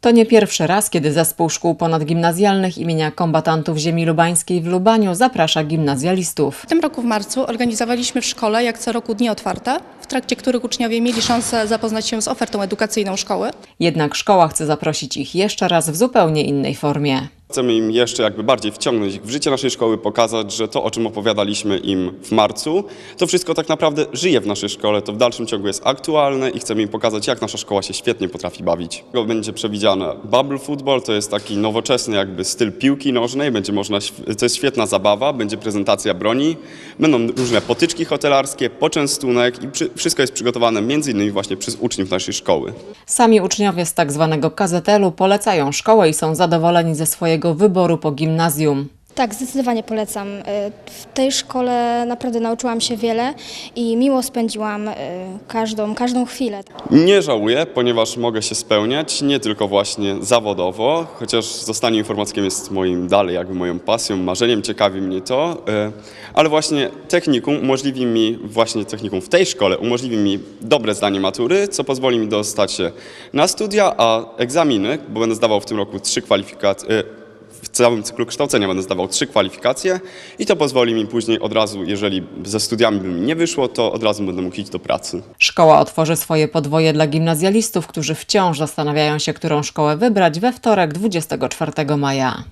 To nie pierwszy raz, kiedy zespół szkół ponadgimnazjalnych imienia kombatantów ziemi lubańskiej w Lubaniu zaprasza gimnazjalistów. W tym roku w marcu organizowaliśmy w szkole jak co roku dni otwarte, w trakcie których uczniowie mieli szansę zapoznać się z ofertą edukacyjną szkoły. Jednak szkoła chce zaprosić ich jeszcze raz w zupełnie innej formie. Chcemy im jeszcze jakby bardziej wciągnąć w życie naszej szkoły, pokazać, że to, o czym opowiadaliśmy im w marcu, to wszystko tak naprawdę żyje w naszej szkole, to w dalszym ciągu jest aktualne i chcemy im pokazać, jak nasza szkoła się świetnie potrafi bawić. Będzie przewidziane bubble football, to jest taki nowoczesny jakby styl piłki nożnej, będzie można, to jest świetna zabawa, będzie prezentacja broni, będą różne potyczki hotelarskie, poczęstunek i przy, wszystko jest przygotowane między innymi właśnie przez uczniów naszej szkoły. Sami uczniowie z tak zwanego KZL-u polecają szkołę i są zadowoleni ze swojego wyboru po gimnazjum. Tak, zdecydowanie polecam. Y, W tej szkole naprawdę nauczyłam się wiele i miło spędziłam y, każdą, każdą chwilę. Nie żałuję, ponieważ mogę się spełniać nie tylko właśnie zawodowo, chociaż zostanie informatykiem jest moim dalej jakby moją pasją, marzeniem, ciekawi mnie to, e, ale właśnie technikum umożliwi mi, właśnie technikum w tej szkole umożliwi mi dobre zdanie matury, co pozwoli mi dostać się na studia, a egzaminy, bo będę zdawał w tym roku trzy kwalifikacje, w całym cyklu kształcenia będę zdawał trzy kwalifikacje i to pozwoli mi później od razu, jeżeli ze studiami by mi nie wyszło, to od razu będę mógł iść do pracy. Szkoła otworzy swoje podwoje dla gimnazjalistów, którzy wciąż zastanawiają się, którą szkołę wybrać we wtorek 24 maja.